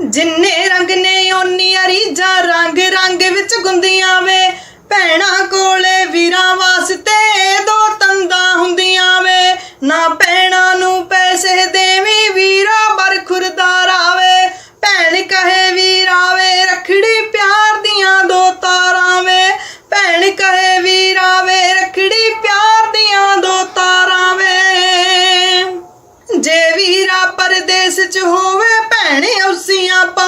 ਜਿੰਨੇ ਰੰਗ ਨੇ ਓਨੀ ਅਰੀਜਾਂ ਰੰਗ ਰੰਗ ਵਿੱਚ ਗੁੰਦੀਆਂ ਵੇ। ਭੈਣਾ ਕੋਲੇ ਵੀਰਾਂ ਵਾਸਤੇ ਦੋ ਤੰਦਾਂ ਹੁੰਦੀਆਂ ਵੇ। ਨਾ ਭੈਣਾ ਨੂੰ ਪੈਸੇ ਦੇਵੀਂ, ਵੀਰਾ ਬਰਖੁਰਦਾਰਾ ਆਵੇ। ਭੈਣ ਕਹੇ ਵੀਰਾ ਵੇ ਰਖੜੀ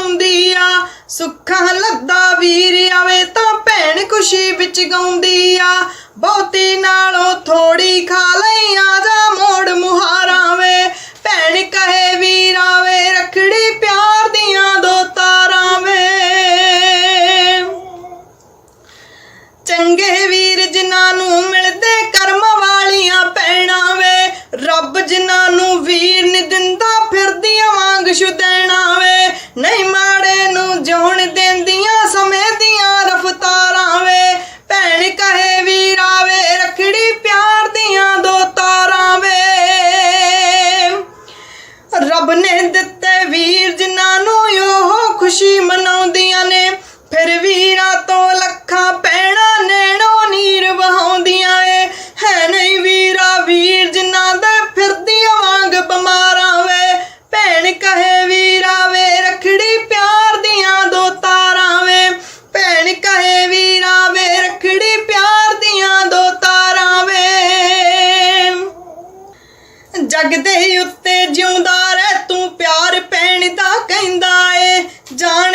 ਔਸੀਆਂ ਆ ਸੁੱਖਾਂ ਲੱਦਾ ਵੀਰ ਆਵੇ ਤਾਂ ਭੈਣ ਖੁਸ਼ੀ ਵਿੱਚ ਗਾਉਂਦੀ ਆ ਬਹੁਤੀ ਨਾਲੋਂ ਥੋੜੀ ਖਾ ਲਈ ਆ ਜਾ ਮੋੜ ਮੁਹਾਰਾਂ ਵੇ ਭੈਣ ਕਹੇ ਵੀਰਾ ਵੇ ਰਖੜੀ ਪਿਆਰ ਦੀਆਂ ਦੋ ਤਾਰਾਂ ਵੇ। ਚੰਗੇ ਵੀਰ ਜਿਨ੍ਹਾਂ ਨੂੰ ਮਿਲਦੇ ਕਰਮ ਵਾਲੀਆਂ ਭੈਣਾਂ ਵੇ। ਰੱਬ ਜਿਨ੍ਹਾਂ ਨੂੰ ਵੀਰ ਨੀ ਦਿੰਦਾ, ਫਿਰਦੀਆਂ ਵਾਂਗ ਸ਼ੁਦੈਣਾ ਨਹੀਂ ਮਾੜੇ ਨੂੰ ਜਿਉਣ ਦਿੰਦੀਆਂ ਸਮੇਂ ਦੀਆਂ ਰਫਤਾਰਾਂ ਵੇ। ਭੈਣ ਕਹੇ ਵੀਰਾ ਵੇ, ਰਖੜੀ ਪਿਆਰ ਦੀਆਂ ਦੋ ਤਾਰਾਂ ਵੇ। ਰੱਬ ਨੇ ਦਿੱਤੇ ਵੀਰ ਜਿਨ੍ਹਾਂ ਨੂੰ ਉਹ ਖੁਸ਼ੀ ਮਨਾਉਂਦੀਆਂ ਨੇ, ਫਿਰ ਵੀਰਾਂ ਤੋਂ ਜਗ ਦੇ ਉੱਤੇ ਜਿਉਂਦਾ ਰਹਿ ਤੂੰ ਪਿਆਰ ਪੈਣ ਦਾ ਕਹਿੰਦਾ ਏ। ਜਾਣ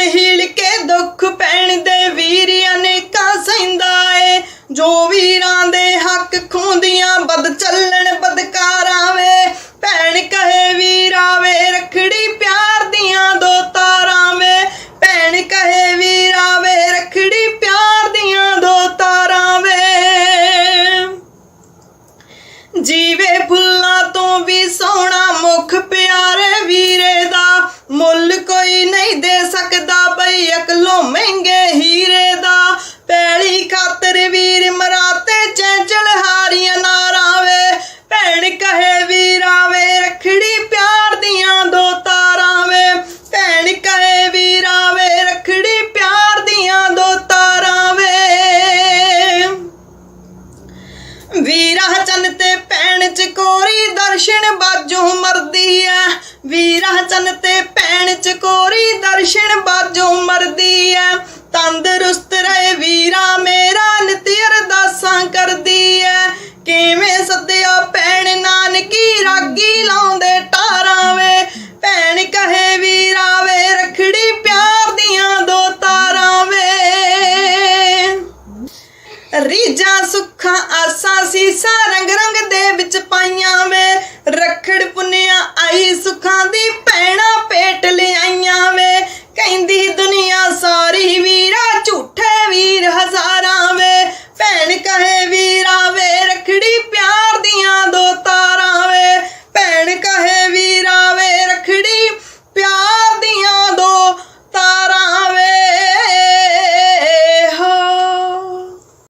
ਬਾਜੋਂ ਮਰਦੀ ਐ ਵੀਰਾ ਚੰਨ ਤੇ ਚ ਕੋਰੀ, ਦਰਸ਼ਨ ਬਾਜੋਂ ਮਰਦੀ ਐ ਤੰਦਰੁਸਤ ਰਹੇ ਵੀਰਾ, ਮੇਰਾ ਨਿਤ ਅਰਦਾਸਾਂ ਕਰਦੀ ਐ ਕਿਵੇਂ ਸੱਦਿਆ ਭੈਣ ਨਾਨਕੀ, ਰਾਗੀ ਲਾਉਂਦੇ ਟਾਰਾਂ ਵੇ। ਭੈਣ ਕਹੇ ਵੀਰਾ ਵੇ, ਰਖੜੀ ਪਿਆਰ ਦੀਆਂ ਦੋ ਤਾਰਾਂ ਵੇ। ਰੀਜਾਂ ਸੁੱਖਾਂ ਆਸਾਂ, ਸੀਸਾਂ ਰੰਗ ਰੰਗ ਦੇ ਵਿੱਚ ਪਾਈ ਵੇ ਪੁੰਨਿਆ ਆਈ ਸੁੱਖਾਂ ਦੀ